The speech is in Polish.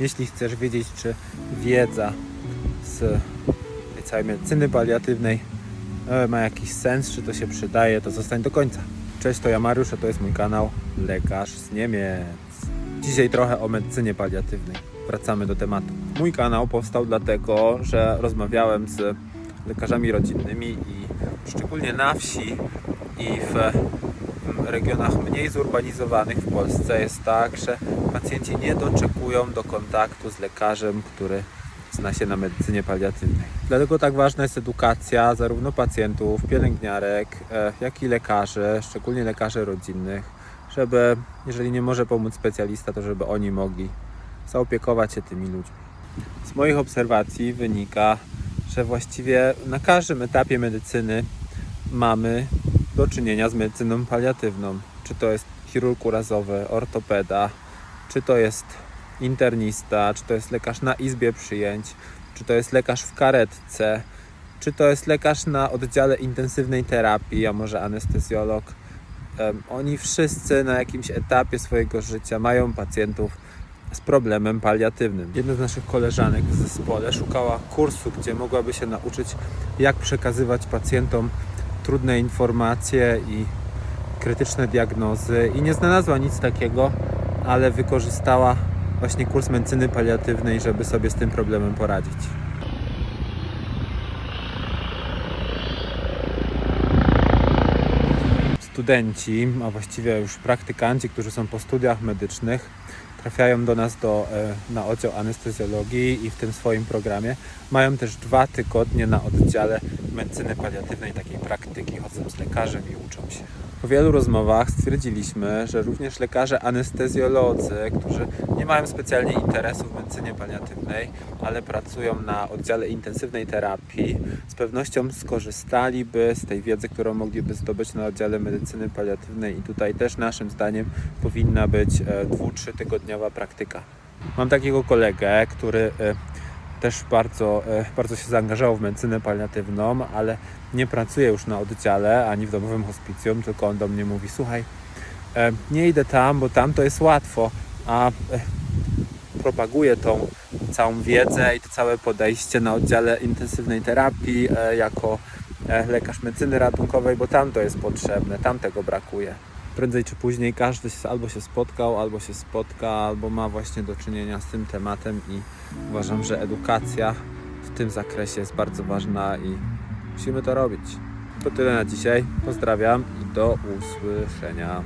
Jeśli chcesz wiedzieć, czy wiedza z całej medycyny paliatywnej e, ma jakiś sens, czy to się przydaje, to zostań do końca. Cześć, to ja Mariusz, a to jest mój kanał Lekarz z Niemiec. Dzisiaj trochę o medycynie paliatywnej. Wracamy do tematu. Mój kanał powstał dlatego, że rozmawiałem z lekarzami rodzinnymi i szczególnie na wsi i w regionach mniej zurbanizowanych w Polsce jest tak, że pacjenci nie doczekują do kontaktu z lekarzem, który zna się na medycynie paliatywnej. Dlatego tak ważna jest edukacja zarówno pacjentów, pielęgniarek, e, jak i lekarzy, szczególnie lekarzy rodzinnych, żeby jeżeli nie może pomóc specjalista, to żeby oni mogli zaopiekować się tymi ludźmi. Z moich obserwacji wynika, że właściwie na każdym etapie medycyny mamy do czynienia z medycyną paliatywną. Czy to jest chirurg urazowy, ortopeda, czy to jest internista, czy to jest lekarz na izbie przyjęć, czy to jest lekarz w karetce, czy to jest lekarz na oddziale intensywnej terapii, a może anestezjolog. Oni wszyscy na jakimś etapie swojego życia mają pacjentów z problemem paliatywnym. Jedna z naszych koleżanek w zespole szukała kursu, gdzie mogłaby się nauczyć, jak przekazywać pacjentom trudne informacje i krytyczne diagnozy i nie znalazła nic takiego, ale wykorzystała właśnie kurs medycyny paliatywnej, żeby sobie z tym problemem poradzić. Studenci, a właściwie już praktykanci, którzy są po studiach medycznych, trafiają do nas do, e, na oddział anestezjologii i w tym swoim programie mają też dwa tygodnie na oddziale medycyny paliatywnej, takiej praktyki, chodzą z lekarzem i uczą się. Po wielu rozmowach stwierdziliśmy, że również lekarze anestezjolodzy, którzy nie mają specjalnie interesu w medycynie paliatywnej, ale pracują na oddziale intensywnej terapii, z pewnością skorzystaliby z tej wiedzy, którą mogliby zdobyć na oddziale medycyny paliatywnej i tutaj też naszym zdaniem powinna być e, dwu, trzy tygodniowa praktyka. Mam takiego kolegę, który e, też bardzo, e, bardzo się zaangażował w medycynę paliatywną, ale nie pracuje już na oddziale ani w domowym hospicjum, tylko on do mnie mówi: Słuchaj, e, nie idę tam, bo tam to jest łatwo, a e, propaguję tą całą wiedzę i to całe podejście na oddziale intensywnej terapii jako lekarz medycyny ratunkowej, bo tam to jest potrzebne, tam tego brakuje. Prędzej czy później każdy albo się spotkał, albo się spotka, albo ma właśnie do czynienia z tym tematem i uważam, że edukacja w tym zakresie jest bardzo ważna i musimy to robić. To tyle na dzisiaj. Pozdrawiam i do usłyszenia.